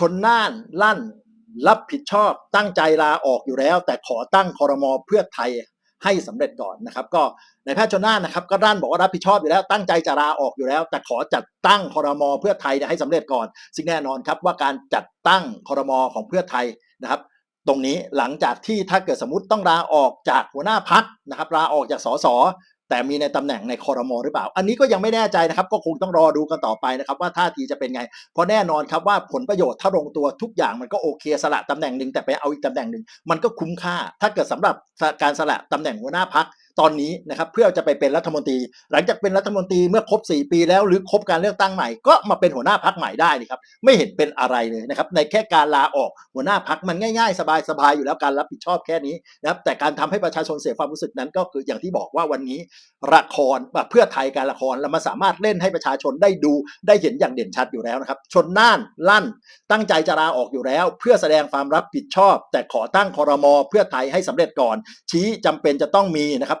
ชนน่านลั่น รับผิดชอบตั้งใจลาออกอยู่แล้ว แต่ขอตั้งคอรมอเพื่อไทยให้สำเร็จก่อนนะครับ ก็ในแพทย์ชนน่านนะครับ ก็ด้านบอกว่ารับผิดชอบอยู่แล้ว ตั้งใจจะลาออกอยู่แล้ว แต่ขอจัดตั้งคอรมอเพื่อไทยให้สำเร็จก่อน ซึ่งแน่นอนครับว่าการจัดตั้งคอรมอของเพื่อไทยนะครับตรงนี้หลังจากที่ถ้าเกิดสมมติต้องลาออกจากหัวหน้าพักนะครับลาออกจากสส แต่มีในตำแหน่งในคอรมอหรือเปล่า อันนี้ก็ยังไม่แน่ใจนะครับ ก็คงต้องรอดูกันต่อไปนะครับ ว่าท่าทีจะเป็นไง เพราะแน่นอนครับว่าผลประโยชน์ถ้าลงตัวทุกอย่างมันก็โอเคสละตำแหน่งหนึ่งแต่ไปเอาอีกตำแหน่งหนึ่งมันก็คุ้มค่า ถ้าเกิดสำหรับการสละตำแหน่งหัวหน้าพัก ตอนนี้นะครับเพื่อจะไปเป็นรัฐมนตรี หลังจากเป็นรัฐมนตรีเมื่อครบ 4 ปีแล้วหรือครบการเลือกตั้งใหม่ก็มาเป็นหัวหน้าพักใหม่ได้นี่ครับไม่เห็นเป็นอะไรเลยนะครับในแค่การลาออกหัวหน้าพักมันง่ายๆ สบายๆอยู่แล้วการรับผิดชอบแค่นี้นะครับแต่การทำให้ประชาชนเสียความรู้สึกนั้นก็คืออย่างที่บอกว่าวันนี้ละครเพื่อไทยการละครเรามาสามารถเล่นให้ประชาชนได้ดูได้เห็นอย่างเด่นชัดอยู่แล้วนะครับชนน่านลั่น ตั้งใจจะลาออกอยู่แล้ว เพื่อแสดงความรับผิดชอบ แต่ขอตั้งคอรมอเพื่อไทยให้สำเร็จก่อน ชี้จำเป็นจะต้องมีนะครับ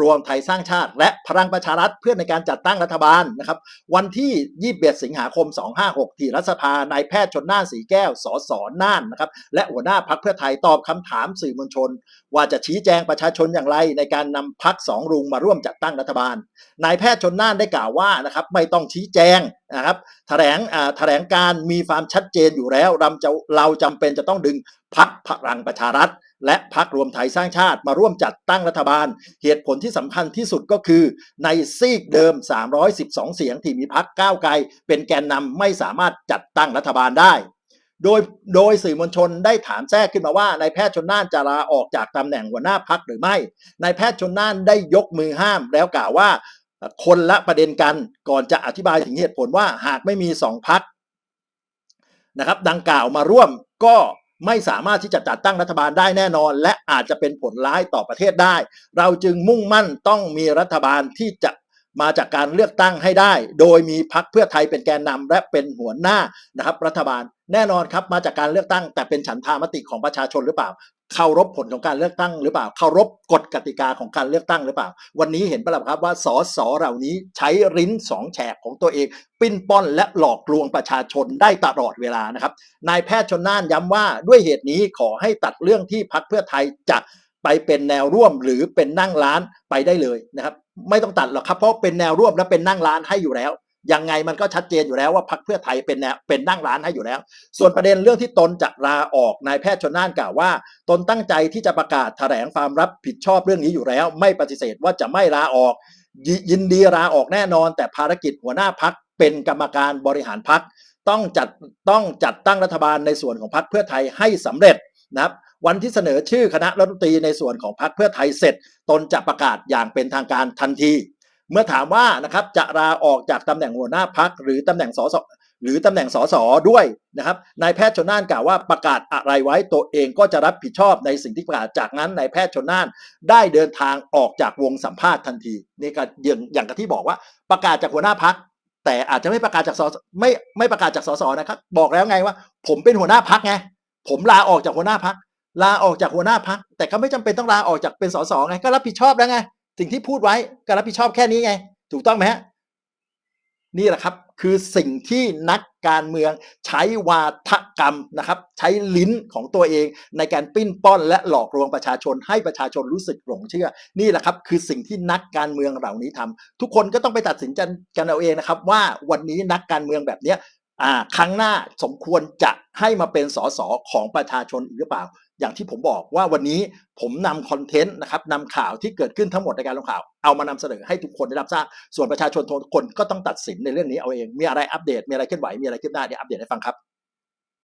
รวมไทยสร้างชาติ และพลังประชารัฐเพื่อในการจัดตั้งรัฐบาลนะครับ วันที่ 21 สิงหาคม 256 ที่รัฐสภานายแพทย์ชนน่านสีแก้ว สสน่านนะครับ และหัวหน้าพักเพื่อไทยตอบคำถามสื่อมวลชน ว่าจะชี้แจงประชาชนอย่างไร ในการนำพักสองรุงมาร่วมจัดตั้งรัฐบาล นายแพทย์ชนน่านได้กล่าวว่านะครับไม่ต้องชี้แจงนะครับแถลงแถลงการมีความชัดเจนอยู่แล้วเราจะเราจำเป็นจะต้องดึงพักพลังประชารัฐ และพักรวมไทยสร้างชาติมาร่วมจัดตั้งรัฐบาล เหตุผลที่สำคัญที่สุดก็คือในซีกเดิม 312 เสียงที่มีพักก้าวไกล เป็นแกนนำไม่สามารถจัดตั้งรัฐบาลได้ โดยโดยสื่อมวลชนได้ถามแทรกขึ้นมาว่านายแพทย์ชนน่านจะลาออกจากตำแหน่งหัวหน้าพักหรือไม่นายแพทย์ชนน่านได้ยกมือห้ามแล้วกล่าวว่าคนละประเด็นกันก่อนจะอธิบายถึงเหตุผลว่าหากไม่มีสองพักนะครับดังกล่าวมาร่วมก็ ไม่สามารถที่จะจัดตั้งรัฐบาลได้แน่นอน และอาจจะเป็นผลร้ายต่อประเทศได้ เราจึงมุ่งมั่นต้องมีรัฐบาลที่จะ มาจากการเลือกตั้งให้ได้ โดยมีพักเพื่อไทยเป็นแกนนำและเป็นหัวหน้านะครับรัฐบาลแน่นอนครับมาจากการเลือกตั้ง แต่เป็นฉันทามติของประชาชนหรือเปล่าเคารพผลของการเลือกตั้งหรือเปล่าเคารพกฎกติกาของการเลือกตั้งหรือเปล่า วันนี้เห็นปะล่ะครับว่าสสเหล่านี้ใช้ริ้นสองแฉกของตัวเอง ปิ้นป้อนและหลอกลวงประชาชนได้ตลอดเวลานะครับนายแพทย์ชนน่านย้ำว่าด้วยเหตุนี้ขอให้ตัดเรื่องที่พักเพื่อไทยจะ ไปเป็นแนวร่วมหรือเป็นนั่งร้านไปได้เลยนะครับ ไม่ต้องตัดหรอกครับเพราะเป็นแนวร่วมและเป็นนั่งร้านให้อยู่แล้วยังไงมันก็ชัดเจนอยู่แล้วว่าพรรคเพื่อไทยเป็นแนวเป็นนั่งร้านให้อยู่แล้ว ส่วนประเด็นเรื่องที่ตนจะลาออกนายแพทย์ชนน่านกล่าวว่า ตนตั้งใจที่จะประกาศแถลงความรับผิดชอบเรื่องนี้อยู่แล้ว ไม่ปฏิเสธว่าจะไม่ลาออก ยินดีลาออกแน่นอน แต่ภารกิจหัวหน้าพักเป็นกรรมการบริหารพักต้องจัดต้องจัดตั้งรัฐบาลในส่วนของพรรคเพื่อไทยให้สำเร็จนะครับ วันที่เสนอชื่อคณะรัฐมนตรีในส่วนของพรรคเพื่อไทยเสร็จ ตนจะประกาศอย่างเป็นทางการทันที เมื่อถามว่านะครับจะลาออกจากตำแหน่งหัวหน้าพักหรือตำแหน่งสสหรือตำแหน่งสสด้วยนะครับนายแพทย์ชนน่านกล่าวว่าประกาศอะไรไว้ตัวเองก็จะรับผิดชอบในสิ่งที่ประกาศจากนั้นนายแพทย์ชนน่านได้เดินทางออกจากวงสัมภาษณ์ทันทีนี่ก็อย่างอย่างที่บอกว่าประกาศจากหัวหน้าพักแต่อาจจะไม่ประกาศจากสไม่ไม่ประกาศจากสสนะครับ บอกแล้วไงว่า ผมเป็นหัวหน้าพักไงผมลาออกจากหัวหน้าพัก ลาออกจากหัวหน้าพักแต่ก็ไม่จำเป็นต้องลาออกจากเป็นสสไงก็รับผิดชอบแล้วไงสิ่งที่พูดไว้ก็รับผิดชอบแค่นี้ไง ถูกต้องไหมฮะนี่แหละครับคือสิ่งที่นักการเมืองใช้วาทกรรมนะครับ ใช้ลิ้นของตัวเองในการปิ้นป้อนและหลอกลวงประชาชน ให้ประชาชนรู้สึกหลงเชื่อ นี่แหละครับคือสิ่งที่นักการเมืองเหล่านี้ทำทุกคนก็ต้องไปตัดสินใจกันเอาเองนะครับ ว่าวันนี้นักการเมืองแบบเนี้ย ครั้งหน้าสมควรจะให้มาเป็นสสของประชาชนหรือเปล่า อย่างที่ผมบอกว่าวันนี้ผมนำคอนเทนต์นะครับนำข่าวที่เกิดขึ้นทั้งหมดในการลงข่าว เอามานำเสนอให้ทุกคนได้รับทราบ ส่วนประชาชนทุกคนก็ต้องตัดสินในเรื่องนี้เอาเอง มีอะไรอัปเดต มีอะไรเคลื่อนไหว มีอะไรขึ้นหน้าเดี๋ยวอัปเดตให้ฟังครับ